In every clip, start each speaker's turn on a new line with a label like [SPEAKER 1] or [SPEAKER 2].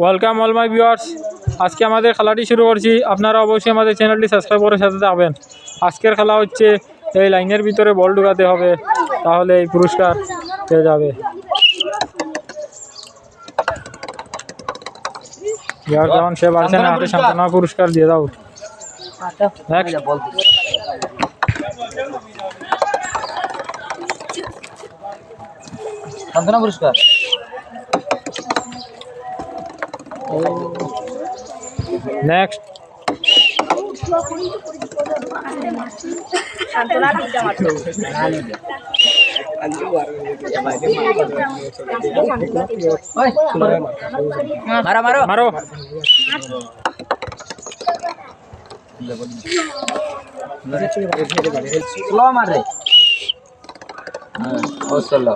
[SPEAKER 1] Welcome all my viewers আজকে আমাদের খেলাটি শুরু করছি। আপনারা অবশ্যই আমাদের চ্যানেলটি সাবস্ক্রাইব করে সাথে থাকবেন। আজকের খেলা হচ্ছে এই লাইনের ভিতরে বল ঢুকাতে হবে, তাহলে এই পুরস্কার পেয়ে যাবে। যেমন সে পারছে না, হাতে সান্ত্বনা পুরস্কার দিয়ে দাও।
[SPEAKER 2] পুরস্কার?
[SPEAKER 1] নেক্সট
[SPEAKER 2] মারো মারো।
[SPEAKER 1] মারো।
[SPEAKER 2] স্লো মার রে। ও স্লো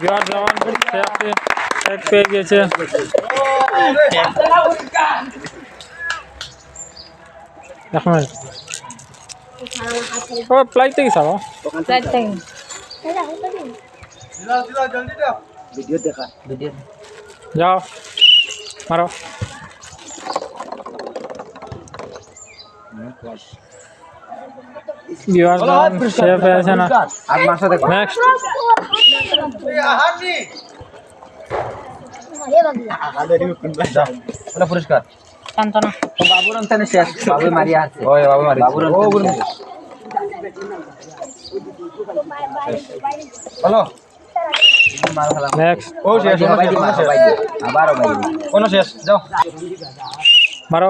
[SPEAKER 1] বিহার জওয়ান সে আপনি এক পেয়ে গিয়েছে এক মিনিট ও ফ্লাইট থেকে সাবা
[SPEAKER 2] ভিডিও দেখা ভিডিও
[SPEAKER 1] যাও মারো জওয়ান সে পেয়েছে না
[SPEAKER 2] আর মার সাথে
[SPEAKER 1] নেক্সট
[SPEAKER 2] পুরস্কার বাবুর অন্তনে শেষ বাবু মারিয়া আছে ওই বাবু মারি বাবুর অন্তনে হ্যালো
[SPEAKER 1] নেক্সট
[SPEAKER 2] ও শেষ আবারও ভাই শেষ যাও
[SPEAKER 1] মারো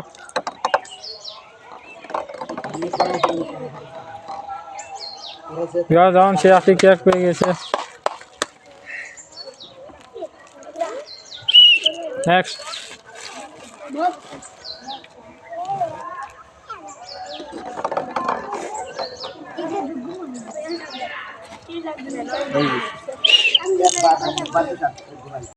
[SPEAKER 1] Ya tamam şey yaptık yak be gelse. Next. Thank you.